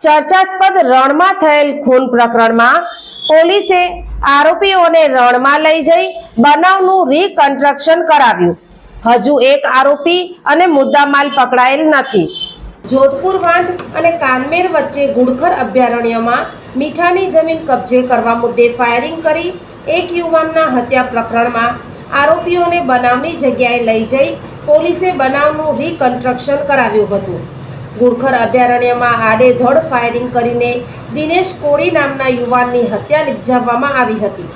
ચર્ચાસ્પદ રણમાં થયેલ ખૂન પ્રકરણમાં પોલીસે આરોપીઓને રણમાં લઈ જઈ બનાવનું રીકન્સ્ટ્રક્શન કરાવ્યું. હજુ એક આરોપી અને મુદ્દામાલ પકડાયેલ નથી. જોધપુર વાંઢ અને કાનમેર વચ્ચે ગુડખર અભયારણ્યમાં મીઠાની જમીન કબજે કરવા મુદ્દે ફાયરિંગ કરી એક યુવાનના હત્યા પ્રકરણમાં આરોપીઓને બનાવની જગ્યાએ લઈ જઈ પોલીસે બનાવનું રીકન્સ્ટ્રક્શન કરાવ્યું હતું. ગુડખર અભયારણ્યમાં આડેધડ ફાયરિંગ કરીને દિનેશ કોળી નામના યુવાનની હત્યા નિપજાવવામાં આવી હતી.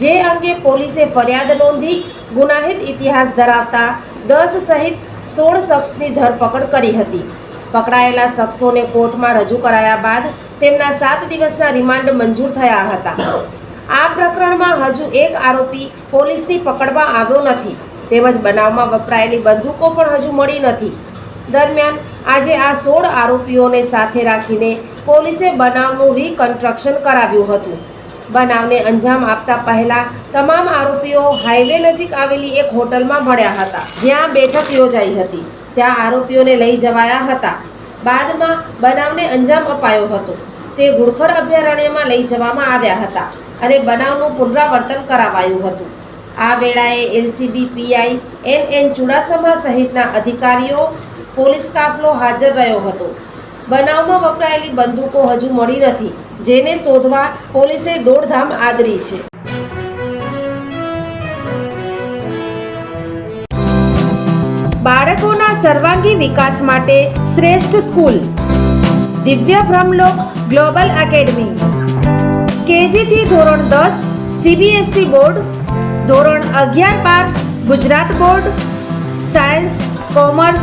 જે અંગે પોલીસે ફરિયાદ નોંધી ગુનાહિત ઇતિહાસ ધરાવતા દસ સહિત સોળ શખ્સની ધરપકડ કરી હતી. પકડાયેલા શખ્સોને કોર્ટમાં રજૂ કરાયા બાદ તેમના સાત દિવસના રિમાન્ડ મંજૂર થયા હતા. આ પ્રકરણમાં હજુ એક આરોપી પોલીસની પકડવા આવ્યો નથી. તેમજ બનાવમાં વપરાયેલી બંદૂકો પણ હજુ મળી નથી. દરમિયાન આજે આ સોળ આરોપીઓને સાથે રાખીને પોલીસે બનાવનું રીકન્સ્ટ્રક્શન કરાવ્યું હતું. બનાવને અંજામ આપતા પહેલા તમામ આરોપીઓ હાઈવે નજીક આવેલી એક હોટલમાં મળ્યા હતા. જ્યાં બેઠક યોજાઈ હતી. ત્યાં આરોપીઓને લઈ જવાયા હતા. બાદમાં બનાવને અંજામ અપાયો હતો. તે ગુડખર અભયારણ્યમાં લઈ જવામાં આવ્યા હતા અને બનાવનું પુનરાવર્તન કરાવાયું હતું. આ વેળાએ LCB PI N N Chudasama સહિતના અધિકારીઓ પોલીસ કાફલો હાજર રહ્યો હતો. બનાવમાં વપરાયેલી બંદૂકો હજુ મળી નથી, જેને શોધવા પોલીસે દોડધામ આદરી છે. બાળકોના સર્વાંગી વિકાસ માટે શ્રેષ્ઠ સ્કૂલ. દિવ્ય બ્રહ્મલોક ગ્લોબલ એકેડમી. કેજીથી ધોરણ દસ સીબીએસઈ બોર્ડ. ધોરણ અગિયાર બાર, Gujarat board. Science, commerce